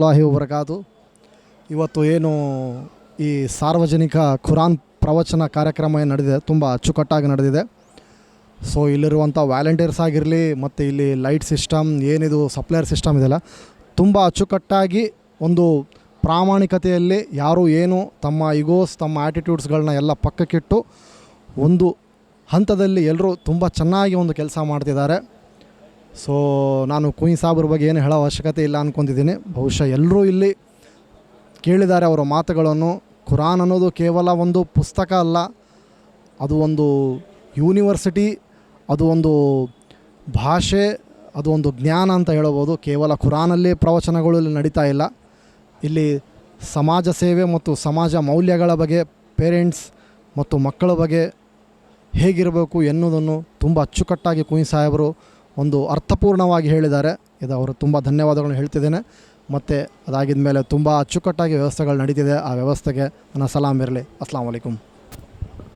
ಅಲ್ಲಾಹಿ ವಬರಕಾತು. ಇವತ್ತು ಏನು ಈ ಸಾರ್ವಜನಿಕ ಖುರಾನ್ ಪ್ರವಚನ ಕಾರ್ಯಕ್ರಮ ಏನು ನಡೆದಿದೆ, ತುಂಬ ಅಚ್ಚುಕಟ್ಟಾಗಿ ನಡೆದಿದೆ. ಸೊ ಇಲ್ಲಿರುವಂಥ ವ್ಯಾಲಂಟಿಯರ್ಸ್ ಆಗಿರಲಿ, ಮತ್ತು ಇಲ್ಲಿ ಲೈಟ್ ಸಿಸ್ಟಮ್ ಏನಿದು ಸಪ್ಲೈಯರ್ ಸಿಸ್ಟಮ್ ಇದೆಯಲ್ಲ ತುಂಬ ಅಚ್ಚುಕಟ್ಟಾಗಿ ಒಂದು ಪ್ರಾಮಾಣಿಕತೆಯಲ್ಲಿ ಯಾರು ಏನು ತಮ್ಮ ಇಗೋಸ್ ತಮ್ಮ ಆ್ಯಟಿಟ್ಯೂಡ್ಸ್ಗಳನ್ನ ಎಲ್ಲ ಪಕ್ಕಕ್ಕಿಟ್ಟು ಒಂದು ಹಂತದಲ್ಲಿ ಎಲ್ಲರೂ ತುಂಬ ಚೆನ್ನಾಗಿ ಒಂದು ಕೆಲಸ ಮಾಡ್ತಿದ್ದಾರೆ. ಸೊ ನಾನು ಕುಯಿ ಸಾಬ್ರ ಬಗ್ಗೆ ಏನು ಹೇಳೋ ಅವಶ್ಯಕತೆ ಇಲ್ಲ ಅಂದ್ಕೊತಿದ್ದೀನಿ ಬಹುಶಃ ಎಲ್ಲರೂ ಇಲ್ಲಿ ಕೇಳಿದ್ದಾರೆ ಅವರ ಮಾತುಗಳನ್ನು. ಕುರಾನ್ ಅನ್ನೋದು ಕೇವಲ ಒಂದು ಪುಸ್ತಕ ಅಲ್ಲ. ಅದು ಒಂದು ಯೂನಿವರ್ಸಿಟಿ ಅದು ಒಂದು ಭಾಷೆ, ಅದು ಒಂದು ಜ್ಞಾನ ಅಂತ ಹೇಳಬೋದು. ಕೇವಲ ಕುರಾನಲ್ಲಿ ಪ್ರವಚನಗಳು ಇಲ್ಲಿ ನಡೀತಾ ಇಲ್ಲ. ಇಲ್ಲಿ ಸಮಾಜ ಸೇವೆ ಮತ್ತು ಸಮಾಜ ಮೌಲ್ಯಗಳ ಬಗ್ಗೆ ಪೇರೆಂಟ್ಸ್ ಮತ್ತು ಮಕ್ಕಳ ಬಗ್ಗೆ ಹೇಗಿರಬೇಕು ಎನ್ನುವುದನ್ನು ತುಂಬ ಅಚ್ಚುಕಟ್ಟಾಗಿ ಕುಯಿ ಸಾಹೇಬರು ಒಂದು ಅರ್ಥಪೂರ್ಣವಾಗಿ ಹೇಳಿದ್ದಾರೆ. ಇದು ಅವರು ತುಂಬ ಧನ್ಯವಾದಗಳನ್ನು ಹೇಳ್ತಿದ್ದೇನೆ. ಮತ್ತು ಅದಾಗಿದ ಮೇಲೆ ತುಂಬ ಅಚ್ಚುಕಟ್ಟಾಗಿ ವ್ಯವಸ್ಥೆಗಳು ನಡೀತಿದೆ. ಆ ವ್ಯವಸ್ಥೆಗೆ ನನ್ನ ಸಲಾಮ್ ಇರಲಿ. ಅಸ್ಲಾಂ ವಲೈಕುಮ್